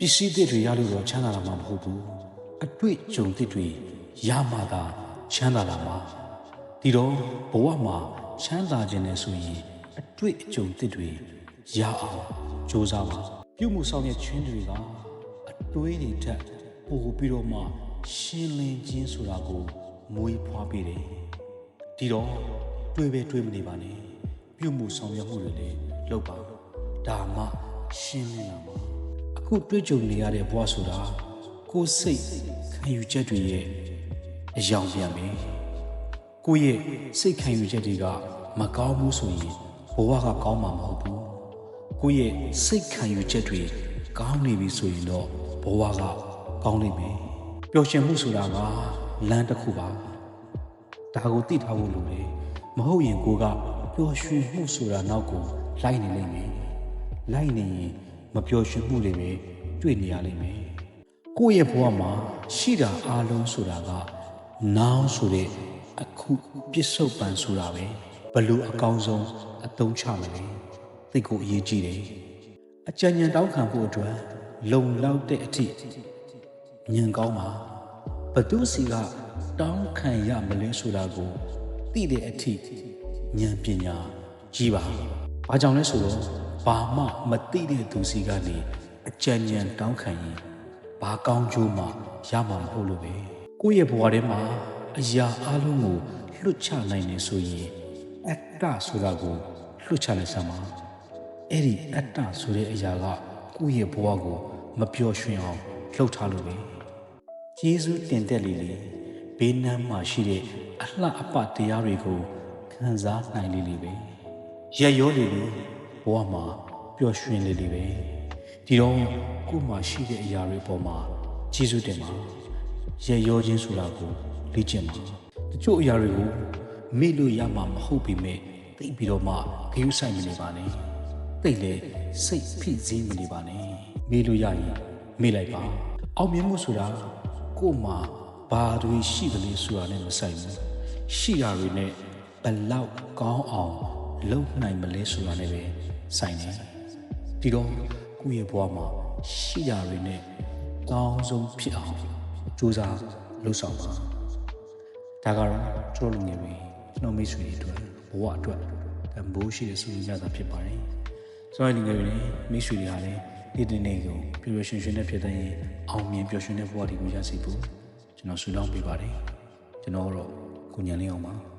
ပစ္စည်းသစ်တွေရလို့တော့ချမ်းသာလာမှာမဟုတ်ဘူးအတွေ့အကြုံသစ်တွေရမှသာချမ်းသာလာမှာဒီတော့ဘဝမှာချမ်းသာခြင်းနဲ့ဆိုရင်အတွေ့အကြုံသစ်တွေရအောင်ကြိုးစားပါပြုမှုဆောင်ရဲ့ချင်းတွေကအတွေးတွေထက်ပိုပြီးတော့မှရှင်းလင်းခြင်းဆိုတာကိုမွေးဖွားပေးတယ်ဒီတော့တွေးပဲတွေးမနေပါနဲ့ပြုမှုဆောင်ရွက်မှုတွေလည်းလုပ်ပါဒါမှရှင်းလင်းလာမှာ အခုတွေ့ကြုံနေရတဲ့ဘဝဆိုတာကိုယ်စိတ်ခံယူချက်တွေရဲ့အယောင်ပြန်ပဲကိုယ့်ရဲ့စိတ်ခံယူချက်တွေကမကောင်းဘူးဆိုရင်ဘဝကကောင်းမှာမဟုတ်ဘူးကိုယ့်ရဲ့စိတ်ခံယူချက်တွေကောင်းနေပြီဆိုရင်တော့ဘဝကကောင်းလိမ့်မယ်ပျော်ရွှင်မှုဆိုတာကလမ်းတစ်ခုပါဒါကိုသိထားဖို့လိုတယ်မဟုတ်ရင်ကိုကပျော်ရွှင်မှုဆိုတာနောက်ကိုလိုက်နေလိမ့်မယ်လိုက်နေရင် မပျော်ရွှင်မှုတွေပဲတွေ့နေရလိမ့်မယ်ကိုယ့်ရဲ့ဘဝမှာရှိတာအားလုံးဆိုတာကနောင်ဆိုတဲ့အခုပြစ္ဆုတ်ပန်ဆိုတာပဲဘလို့အကောင်းဆုံးအသုံးချမလဲသိကိုအရေးကြီးတယ်အကြံဉာဏ်တောင်းခံဖို့အတွက်လုံလောက်တဲ့အထိဉာဏ်ကောင်းပါဘသူစီကတောင်းခံရမလဲဆိုတာကိုသိတဲ့အထိဉာဏ်ပညာကြီးပါ။ဘာကြောင့်လဲဆိုတော့ ဘာမှမသိတဲ့သူစီကနေအကြံဉာဏ်တောင်းခံရင်ဘာကောင်းကျိုးမှရမှာမဟုတ်လို့ပဲ။ကိုယ့်ရဲ့ဘဝထဲမှာအရာအလုံးကိုလွတ်ချနိုင်နေဆိုရင်အတ္တဆိုတာကိုလွတ်ချနိုင်စမ်းပါ။အဲ့ဒီအတ္တဆိုတဲ့အရာကကိုယ့်ရဲ့ဘဝကိုမပျော်ရွှင်အောင်လှုပ်ထားလို့ပဲ။ယေရှုတင်သက်လေလေဘေးနမ်းမှာရှိတဲ့အလှအပတရားတွေကိုခံစားနိုင်လေလေပဲ။ရက်ရောလေလေ ဘဝမှာပျော်ရွှင်လေလေပဲ။ဒီတော့ကိုယ်မှာရှိတဲ့အရာတွေပေါ်မှာယေရှုတင်ပါ။ရက်ရောခြင်းဆိုတာကိုလေ့ကျင့်ပါ။တချို့အရာတွေကိုမေ့လို့ရမှာမဟုတ်ပေမဲ့သိပြီးတော့မှဂရုစိုက်မနေပါနဲ့။သိလေစိတ်ဖိစီးမနေပါနဲ့။မေ့လို့ရရင်မေ့လိုက်ပါ။အောင်မြင်မှုဆိုတာကိုယ်မှာဘာတွေရှိသလဲဆိုတာနဲ့မဆိုင်ဘူး။ရှိတာတွေနဲ့ဘလောက်ကောင်းအောင်လုပ်နိုင်မလဲဆိုတာနဲ့ပဲ ဆိုင်တယ်။ဒီတော့ကိုယ့်ရဲ့ဘဝမှာရှိတာတွေနဲ့ကောင်းဆုံးဖြစ်အောင်ကြိုးစားလုပ်ဆောင်ပါ။ဒါကတော့ကျွန်တော်လူငယ်တွေကျွန်တော်မိတ်ဆွေတွေအတွက်ဘဝအတွက်တန်ဖိုးရှိတဲ့စုရင်းကြတာဖြစ်ပါတယ်။ကျွန်တော်လူငယ်တွေမိတ်ဆွေတွေဟာလည်းဒီဒီနေ့ကိုပျော်ရွှင်ရွှင်နဲ့ဖြစ်တဲ့အောင်မြင်ပျော်ရွှင်တဲ့ဘဝတွေကိုရရှိဖို့ကျွန်တော်ဆုတောင်းပေးပါတယ်။ကျွန်တော်တို့ကိုညံလင်းအောင်ပါ။